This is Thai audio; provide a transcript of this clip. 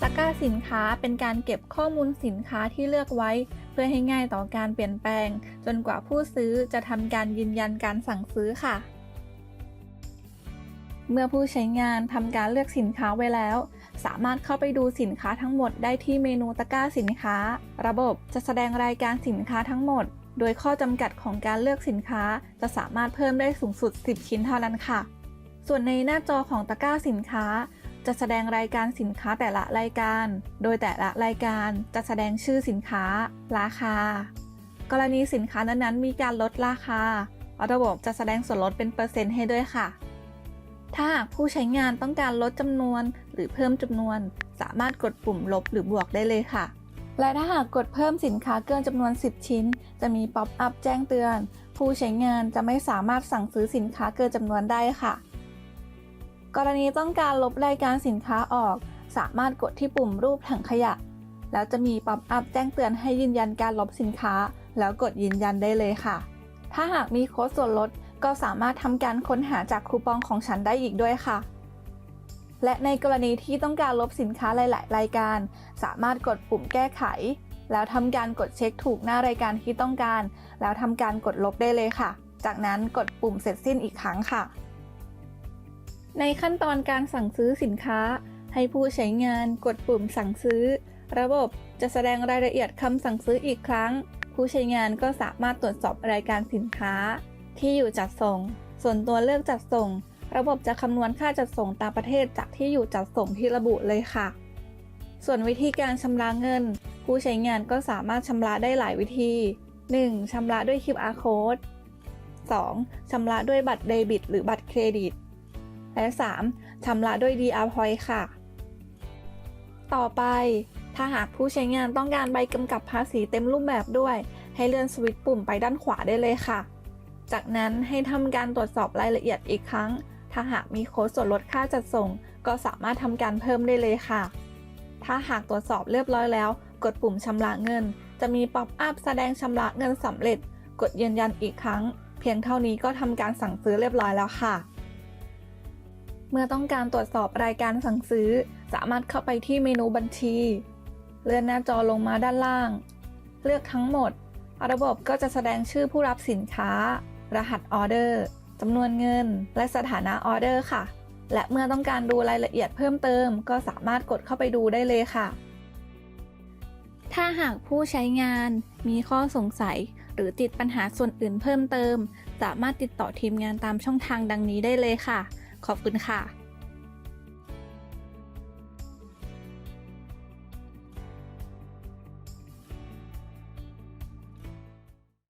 ตะกร้าสินค้าเป็นการเก็บข้อมูลสินค้าที่เลือกไว้ เพื่อให้ง่ายต่อการเปลี่ยนแปลง จนกว่าผู้ซื้อจะทำการยืนยันการสั่งซื้อค่ะ เมื่อผู้ใช้งานทำการเลือกสินค้าไว้แล้ว สามารถเข้าไปดูสินค้าทั้งหมดได้ที่เมนูตะกร้าสินค้า ระบบจะแสดงรายการสินค้าทั้งหมด โดยข้อจำกัดของการเลือกสินค้า จะสามารถเพิ่มได้สูงสุด 10 ชิ้นเท่านั้นค่ะ ส่วนในหน้าจอของตะกร้าสินค้า จะแสดงรายการสินค้าแต่ละรายการ โดยแต่ละรายการจะแสดงชื่อสินค้า ราคา กรณีสินค้านั้นๆ มีการลดราคา ระบบจะแสดงส่วนลดเป็นเปอร์เซ็นต์ให้ด้วยค่ะ ถ้าผู้ใช้งานต้องการลดจำนวนหรือเพิ่มจำนวน สามารถกดปุ่มลบหรือบวกได้เลยค่ะ และถ้าหากกดเพิ่มสินค้าเกินจำนวน 10 ชิ้น จะมีป๊อปอัพแจ้งเตือน ผู้ใช้งานจะไม่สามารถสั่งซื้อสินค้าเกินจำนวนได้ค่ะ กรณีต้องการลบรายการสินค้าออก สามารถกดที่ปุ่มรูปถังขยะ แล้วจะมีป๊อปอัพแจ้งเตือนให้ยืนยันการลบสินค้า แล้วกดยืนยันได้เลยค่ะ ถ้าหากมีโค้ดส่วนลดก็สามารถทำการค้นหาจากคูปองของฉันได้อีกด้วยค่ะ และในกรณีที่ต้องการลบสินค้าหลาย ๆ รายการ สามารถกดปุ่มแก้ไข แล้วทำการกดเช็คถูกหน้ารายการที่ต้องการ แล้วทำการกดลบได้เลยค่ะ จากนั้นกดปุ่มเสร็จสิ้นอีกครั้งค่ะ ในขั้นตอนการสั่งซื้อสินค้า ให้ผู้ใช้งานกดปุ่มสั่งซื้อ ระบบจะแสดงรายละเอียดคำสั่งซื้ออีกครั้ง ผู้ใช้งานก็สามารถตรวจสอบรายการสินค้า ที่อยู่จัดส่ง ส่วนตัวเลือกจัดส่ง ระบบจะคำนวณค่าจัดส่งตามประเทศจากที่อยู่จัดส่งที่ระบุเลยค่ะ ส่วนวิธีการชำระเงิน ผู้ใช้งานก็สามารถชำระได้หลายวิธี 1. ชำระด้วย QR code 2. ชำระด้วยบัตรเดบิต หรือบัตรเครดิต และ 3. ชำระด้วย DR Point ค่ะ ต่อไป ถ้าหากผู้ใช้งานต้องการใบกำกับภาษีเต็มรูปแบบด้วย ให้เลื่อนสวิตช์ปุ่มไปด้านขวาได้เลยค่ะ จากนั้นให้ทำการตรวจสอบรายละเอียดอีกครั้ง ถ้าหากมีโค้ดส่วนลดค่าจัดส่ง ก็สามารถทำการเพิ่มได้เลยค่ะ ถ้าหากตรวจสอบเรียบร้อยแล้ว กดปุ่มชำระเงิน จะมีป๊อปอัพแสดงชำระเงินสำเร็จ กดยืนยันอีกครั้ง เพียงเท่านี้ก็ทำการสั่งซื้อเรียบร้อยแล้วค่ะ เมื่อต้องการตรวจสอบรายการสั่งซื้อ สามารถเข้าไปที่เมนูบัญชี เลื่อนหน้าจอลงมาด้านล่าง เลือกทั้งหมด ระบบก็จะแสดงชื่อผู้รับสินค้า รหัสออเดอร์จำนวนเงิน และสถานะออเดอร์ค่ะ และเมื่อต้องการดูรายละเอียดเพิ่มเติม ก็สามารถกดเข้าไปดูได้เลยค่ะ ถ้าหากผู้ใช้งานมีข้อสงสัย หรือติดปัญหาส่วนอื่นเพิ่มเติม สามารถติดต่อทีมงานตามช่องทางดังนี้ได้เลยค่ะ ขอบคุณค่ะ